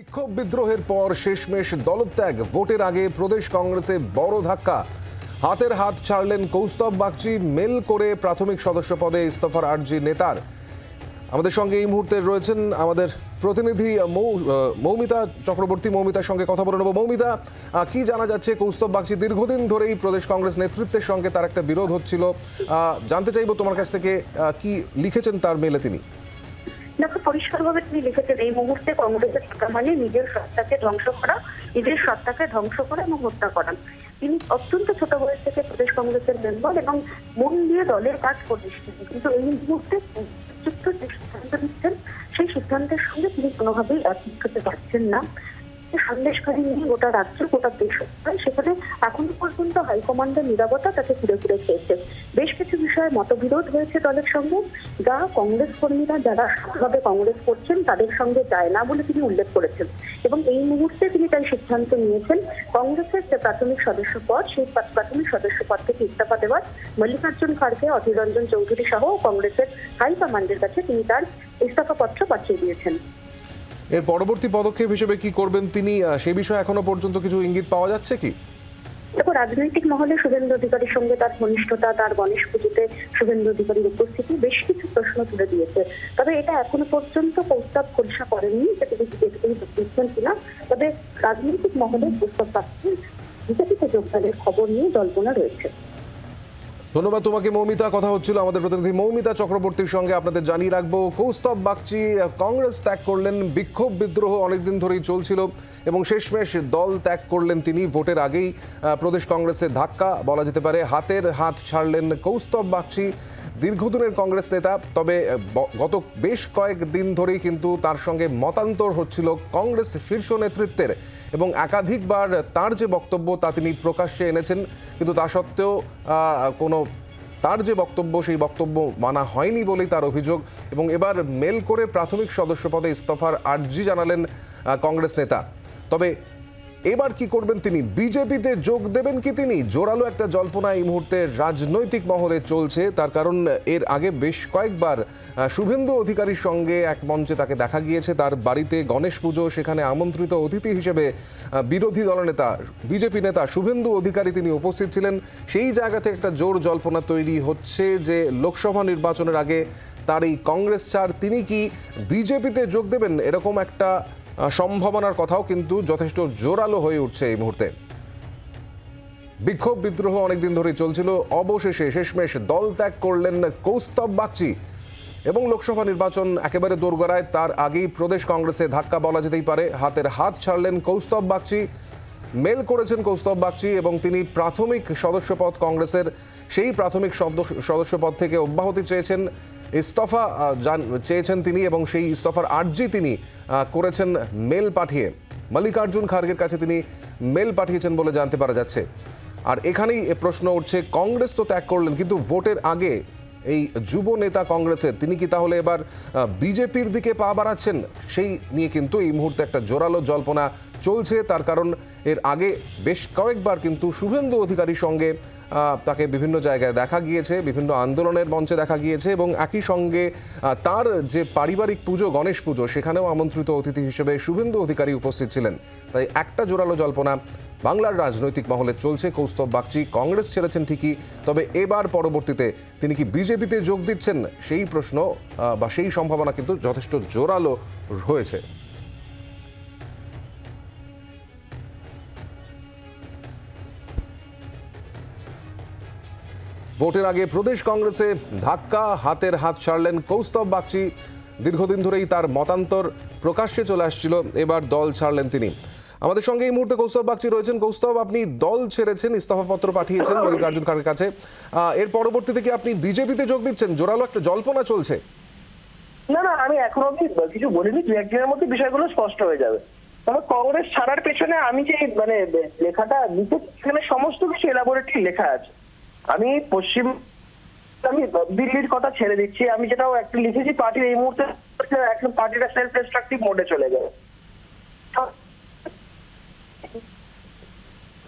বিক্ষোভ বিদ্রোহের পর শেষমেশ দলত্যাগ। ভোটের আগে প্রদেশ কংগ্রেসে বড় ধাক্কা। হাতের হাত ছাড়লেন কৌস্তব বাগচি, মেল করে প্রাথমিক সদস্য পদে ইস্তফার আর্জি নেতার। আমাদের সঙ্গে এই মুহূর্তে রয়েছেন আমাদের প্রতিনিধি মৌমিতা চক্রবর্তী। মৌমিতার সঙ্গে কথা বলে নেব। মৌমিতা কি জানা যাচ্ছে কৌস্তব বাগচি? দীর্ঘদিন ধরেই প্রদেশ কংগ্রেস নেতৃত্বের সঙ্গে তার একটা বিরোধ হচ্ছিল। জানতে চাইব তোমার কাছ থেকে কি লিখেছেন তার মেলে তিনি? দেখো পরিষ্কারভাবে তিনি লিখেছেন, এই মুহূর্তে কংগ্রেসের থাকা মানে নিজের সত্তাকে ধ্বংস করা, নিজের সত্তাকে ধ্বংস করা এবং হত্যা করা। তিনি অত্যন্ত ছোট বয়স থেকে প্রদেশ কংগ্রেসের মেম্বার এবং মন দিয়ে দলের কাজ করেছিলেন। কিন্তু এই মুহূর্তে যুক্ত যে সিদ্ধান্ত নিচ্ছেন সেই সিদ্ধান্তের সঙ্গে তিনি কোনোভাবেই একমত হতে পারছেন না। সন্দেশকারী নিয়ে গোটা রাজ্য, গোটা দেশ সেখানে এখনও পর্যন্ত হাইকমান্ডের নিরাপত্তা তাকে ফিরে ফিরে খেয়েছে বেশ কিছু বিষয়ে মতবিরোধ হয়েছে দলের সঙ্গে, যা কংগ্রেস কর্মীরা যারা সৎভাবে কংগ্রেস করছেন, তাদের সঙ্গে যায় না বলে তিনি উল্লেখ করেছেন। এবং এই মুহূর্তে তিনি তাই সিদ্ধান্ত নিয়েছেন, কংগ্রেসের যে প্রাথমিক সদস্য পদ, সেই প্রাথমিক সদস্য পদ থেকে ইস্তফা দেওয়ার মল্লিকার্জুন খাড়গে অধীর রঞ্জন চৌধুরী সহ কংগ্রেসের হাইকমান্ডের কাছে তিনি তার ইস্তফা পত্র পাঠিয়ে দিয়েছেন। এর পরবর্তী পদক্ষেপ হিসেবে কি করবেন তিনি সে বিষয়ে এখনও পর্যন্ত কিছু ইঙ্গিত পাওয়া যাচ্ছে কি? দেখো রাজনৈতিক মহলে শুভেন্দু অধিকারীর সঙ্গে তার ঘনিষ্ঠতা, তার গণেশ পুজোতে শুভেন্দু অধিকারীর উপস্থিতি বেশ কিছু প্রশ্ন তুলে দিয়েছে। তবে এটা এখনও পর্যন্ত প্রস্তাব খোলসা করেননি যে তিনি বিজেপি তিনি যোগ দিচ্ছেন কিনা, তবে রাজনৈতিক মহলে প্রস্তাব পাচ্ছেন বিজেপিতে যোগদানের খবর নিয়ে জল্পনা রয়েছে। ধন্যবাদ, তোমাকে মৌমিতা। কথা হচ্ছিল আমাদের প্রতিনিধি মৌমিতা চক্রবর্তীর সঙ্গে। আপনাদের জানিয়ে রাখব, কৌস্তব বাগচি কংগ্রেস ত্যাগ করলেন, বিক্ষোভ বিদ্রোহ অনেকদিন ধরেই চলছিল এবং শেষমেশ দল ত্যাগ করলেন তিনি ভোটের আগেই। প্রদেশ কংগ্রেসের ধাক্কা বলা যেতে পারে, হাতের হাত ছাড়লেন কৌস্তব বাগচি, দীর্ঘদিনের কংগ্রেস নেতা। তবে গত বেশ কয়েক দিন ধরেই কিন্তু তার সঙ্গে মতান্তর হচ্ছিল কংগ্রেস শীর্ষ নেতৃত্বের। এবং একাধিকবার তার যে বক্তব্য তা তিনি প্রকাশ্যে এনেছেন, কিন্তু তা সত্ত্বেও কোনো তার যে বক্তব্য, সেই বক্তব্য মানা হয়নি বলেই তার অভিযোগ। এবং এবার মেল করে প্রাথমিক সদস্য পদে ইস্তফার আর্জি জানালেন কংগ্রেস নেতা। তবে এবার কি করবেন তিনি? বিজেপিতে যোগ দেবেন কি তিনি? জোরালো একটা জল্পনা এই মুহূর্তে রাজনৈতিক মহলে চলছে। তার কারণ এর আগে বেশ কয়েকবার শুভেন্দু অধিকারীর সঙ্গে এক মঞ্চে তাকে দেখা গিয়েছে। তার বাড়িতে গণেশ পুজো, সেখানে আমন্ত্রিত অতিথি হিসেবে বিরোধী দলনেতা বিজেপি নেতা শুভেন্দু অধিকারী তিনি উপস্থিত ছিলেন। সেই জায়গা থেকে একটা জোর জল্পনা তৈরি হচ্ছে যে লোকসভা নির্বাচনের আগে তার এই কংগ্রেস ছাড় তিনি কি বিজেপিতে যোগ দেবেন? এরকম একটা সম্ভাবনার কথাও কিন্তু যথেষ্ট জোরালো হয়ে উঠছে এই মুহূর্তে। বিক্ষোভ বিদ্রোহ অনেকদিন ধরেই চলছিল। অবশেষে শেষমেশ দল ত্যাগ করলেন কৌস্তব বাগচি এবং লোকসভা নির্বাচন একেবারে দোরগড়ায়। তার আগেই প্রদেশ কংগ্রেসে ধাক্কা বলা যেতেই পারে। হাতের হাত ছাড়লেন কৌস্তব বাগচি, মেল করেছেন কৌস্তব বাগচি এবং তিনি প্রাথমিক সদস্যপদ কংগ্রেসের সেই প্রাথমিক সদস্য- সদস্যপদ থেকে অব্যাহতি চেয়েছেন। ইস্তফা চেয়েছেন তিনি এবং সেই ইস্তফার আর্জি তিনি করেছেন মেল পাঠিয়ে। মল্লিকার্জুন খার্গের কাছে তিনি মেল পাঠিয়েছেন বলে জানতে পারা যাচ্ছে। আর এখানেই এ প্রশ্ন উঠছে, কংগ্রেস তো ত্যাগ করলেন, কিন্তু ভোটের আগে এই যুব নেতা কংগ্রেসের তিনি কি তাহলে এবার বিজেপির দিকে পা বাড়াচ্ছেন? সেই নিয়ে কিন্তু এই মুহূর্তে একটা জোরালো জল্পনা চলছে। তার কারণ এর আগে বেশ কয়েকবার কিন্তু শুভেন্দু অধিকারীর সঙ্গে তাকে বিভিন্ন জায়গায় দেখা গিয়েছে, বিভিন্ন আন্দোলনের মঞ্চে দেখা গিয়েছে এবং একই সঙ্গে তার যে পারিবারিক পুজো, গণেশ পুজো, সেখানেও আমন্ত্রিত অতিথি হিসেবে শুভেন্দু অধিকারী উপস্থিত ছিলেন। তাই একটা জোরালো জল্পনা, বাংলার রাজনৈতিক মহলে চলছে কৌস্তব বাগচি, কংগ্রেস ছেড়েছেন ঠিকই, তবে এবার পরবর্তীতে তিনি কি বিজেপিতে যোগ দিচ্ছেন? সেই প্রশ্ন বা সেই সম্ভাবনা কিন্তু যথেষ্ট জোরালো হয়েছে ভোটের আগে প্রদেশ কংগ্রেসে ধাক্কা, হাতের হাত ছাড়লেন কৌস্তব বাগচি। দীর্ঘদিন ধরেই তার মতান্তর প্রকাশ্যে চলে আসছিল, এবার দল ছাড়লেন তিনি। আমাদের সঙ্গে এই মুহূর্তে কৌস্তব বাগচি রয়েছেন। কৌস্তব, আপনি দল ছেড়েছেন, ইস্তফাপত্র পাঠিয়েছেন মল্লিকার্জুন খাড়ের কাছে। এর পরবর্তীতে কি আপনি বিজেপিতে যোগ দিচ্ছেন? জোরালো একটা জল্পনা চলছে। না না, আমি এখনও অব্দি কিছু বলিনি। দু একদিনের মধ্যে বিষয়গুলো স্পষ্ট হয়ে যাবে। তবে কংগ্রেস ছাড়ার পেছনে আমি যে মানে লেখাটা সেখানে সমস্ত কিছু এলাবোরেটলি লেখা আছে। আমি পশ্চিম, আমি দিল্লির কথা ছেড়ে দিচ্ছি, আমি যেটাও একটা লিখেছি, পার্টির এই মুহূর্তে একদম পার্টিটা সেলফ ডিস্ট্রাকটিভ মোডে চলে যাবে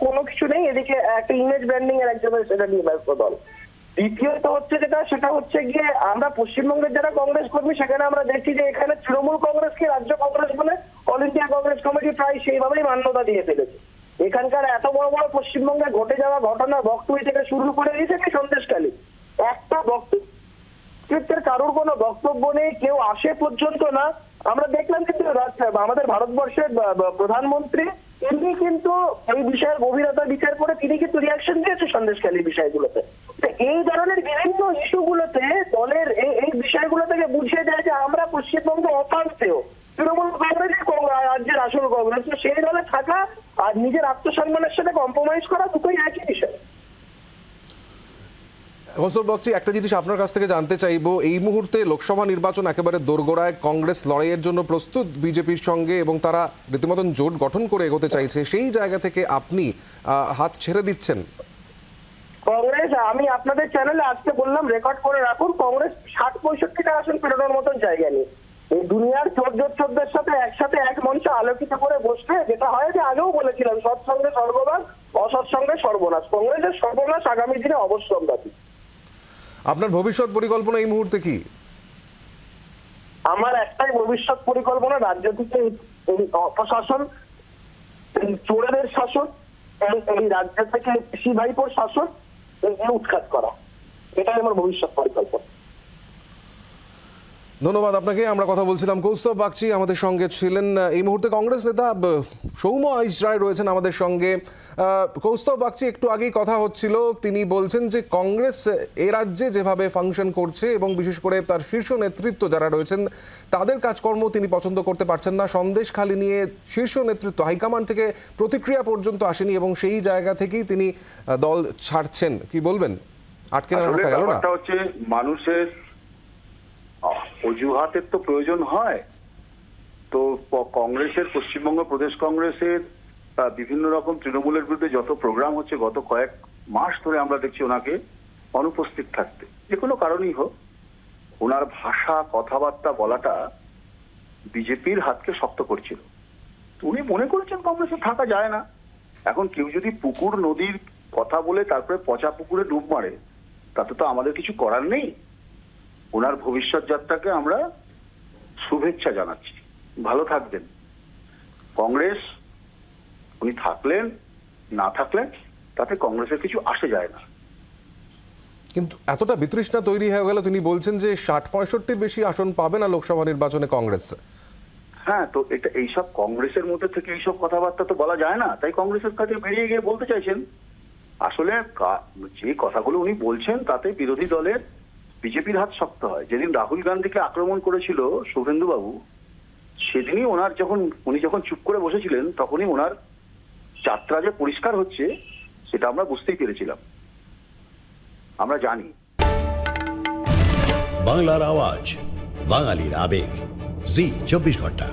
কোনো কিছু নেই, এদিকে একটা ইমেজ ব্র্যান্ডিং এর একজনের সেটা নিয়ে ব্যস্ত দল। দ্বিতীয়ত হচ্ছে যেটা, সেটা হচ্ছে গিয়ে আমরা পশ্চিমবঙ্গের যারা কংগ্রেস কর্মী, সেখানে আমরা দেখছি যে এখানে তৃণমূল কংগ্রেসকে রাজ্য কংগ্রেস বলে, অল ইন্ডিয়া কংগ্রেস কমিটি প্রায় সেইভাবেই মান্যতা দিয়ে ফেলেছে এখানকার এত বড় বড় পশ্চিমবঙ্গে ঘটে যাওয়া ঘটনা বক্তব্য থেকে শুরু করে দিয়েছে কি সন্দেশকালী একটা বক্তব্য। নেতৃত্বের কারোর কোনো বক্তব্য নেই, কেউ আসে পর্যন্ত না। আমরা দেখলাম কিন্তু আমাদের ভারতবর্ষের প্রধানমন্ত্রী, তিনি কিন্তু এই বিষয়ের গভীরতা বিচার করে তিনি কিন্তু রিয়াকশন দিয়েছে সন্দেশকালী বিষয়গুলোতে। এই ধরনের বিভিন্ন ইস্যুগুলোতে দলের এই বিষয়গুলো থেকে বুঝিয়ে দেয় যে আমরা পশ্চিমবঙ্গে অশান্তিও তৃণমূল কংগ্রেস রাজ্যের আসল কংগ্রেস সেই দলে থাকা আর নিজের আত্মসম্মানের সাথে কম্প্রোমাইজ করা দুটোই একই বিষয়। একটা জিনিস আপনার কাছ থেকে জানতে চাইব। এই মুহূর্তে লোকসভা নির্বাচন একেবারে দোরগোড়ায় কংগ্রেস লড়াইয়ের জন্য প্রস্তুত বিজেপির সঙ্গে এবং তারা রীতিমতন জোট গঠন করে এগোতে চাইছে। সেই জায়গা থেকে আপনি হাত ছেড়ে দিচ্ছেন। কংগ্রেস আমি আপনাদের চ্যানেলে আজকে বললাম রেকর্ড করে রাখুন কংগ্রেস ষাট পঁয়ষট্টিটা আসন পেরোনোর মতন জায়গা নেই। এই দুনিয়ার চোদ্দ চোদ্দের সাথে একসাথে এক মঞ্চে আলোকিত করে বসবে যেটা হয় যে আগেও বলেছিলাম সৎসঙ্গে সর্বনাশ অসৎসঙ্গে সর্বনাশ। কংগ্রেসের সর্বনাশ আগামী দিনে অবশ্যম্ভাবী আপনার ভবিষ্যৎ পরিকল্পনা এই মুহূর্তে কি? আমার একটাই ভবিষ্যৎ পরিকল্পনা রাজ্য থেকে অপশাসন এই চোরেদের শাসন এই এই রাজ্য থেকে পিসি ভাইপোর শাসন উৎখাত করা। এটাই আমার ভবিষ্যৎ পরিকল্পনা। ধন্যবাদ আপনাকে। আমরা কথা বলছিলাম কৌস্তব বাগচি আমাদের সঙ্গে ছিলেন এই মুহূর্তে কংগ্রেস নেতা সৌম্য আইস রায় রয়েছেন আমাদের সঙ্গে। কৌস্তব বাগচি একটু আগেই কথা হচ্ছিল তিনি বলছেন যে কংগ্রেস এ রাজ্যে যেভাবে ফাংশন করছে এবং বিশেষ করে তার শীর্ষ নেতৃত্ব যারা রয়েছেন তাদের কাজকর্ম তিনি পছন্দ করতে পারছেন না। সন্দেশ খালি নিয়ে শীর্ষ নেতৃত্ব হাইকমান্ড থেকে প্রতিক্রিয়া পর্যন্ত আসেনি এবং সেই জায়গা থেকেই তিনি দল ছাড়ছেন। কি বলবেন? আটকে না রাখা গেল না? ব্যাপারটা হচ্ছে মানুষের অজুহাতের তো প্রয়োজন হয়। তো কংগ্রেসের, পশ্চিমবঙ্গ প্রদেশ কংগ্রেসের বিভিন্ন রকম তৃণমূলের বিরুদ্ধে যত প্রোগ্রাম হচ্ছে, গত কয়েক মাস ধরে আমরা দেখছি ওনাকে অনুপস্থিত থাকতে। যে কোনো কারণেই হোক, ওনার ভাষা, কথাবার্তা বলাটা বিজেপির হাতকে শক্ত করছিল। উনি মনে করেছেন কংগ্রেসে থাকা যায় না। এখন কেউ যদি পুকুর, নদীর কথা বলে তারপরে পচা পুকুরে ডুব মারে, তাতে তো আমাদের কিছু করার নেই। ওনার ভবিষ্যৎ যাত্রাকে আমরা শুভেচ্ছা জানাচ্ছি। ভালো থাকবেন। কংগ্রেস উনি থাকলেন না থাকলেন তাতে কংগ্রেসের কিছু আসে যায় না। কিন্তু এতটা বিতৃষ্ণা তৈরি হয়ে গেল তিনি বলছেন যে ষাট পঁয়ষট্টির বেশি আসন পাবে না লোকসভা নির্বাচনে কংগ্রেস। হ্যাঁ তো এটা এইসব কংগ্রেসের মধ্যে থেকে এইসব কথাবার্তা তো বলা যায় না তাই কংগ্রেসের কাছে বেরিয়ে গিয়ে বলতে চাইছেন। আসলে যে কথাগুলো উনি বলছেন তাতে বিরোধী দলের বিজেপির হাত শক্ত হয়। যেদিন রাহুল গান্ধীকে আক্রমণ করেছিল শুভেন্দু বাবু সেদিনই ওনার যখন, উনি যখন চুপ করে বসেছিলেন, তখনই ওনার যাত্রা যে পরিষ্কার হচ্ছে, সেটা আমরা বুঝতেই পেরেছিলাম। আমরা জানি। বাংলার আওয়াজ, বাঙালির আবেগ। জি, চব্বিশ ঘণ্টা।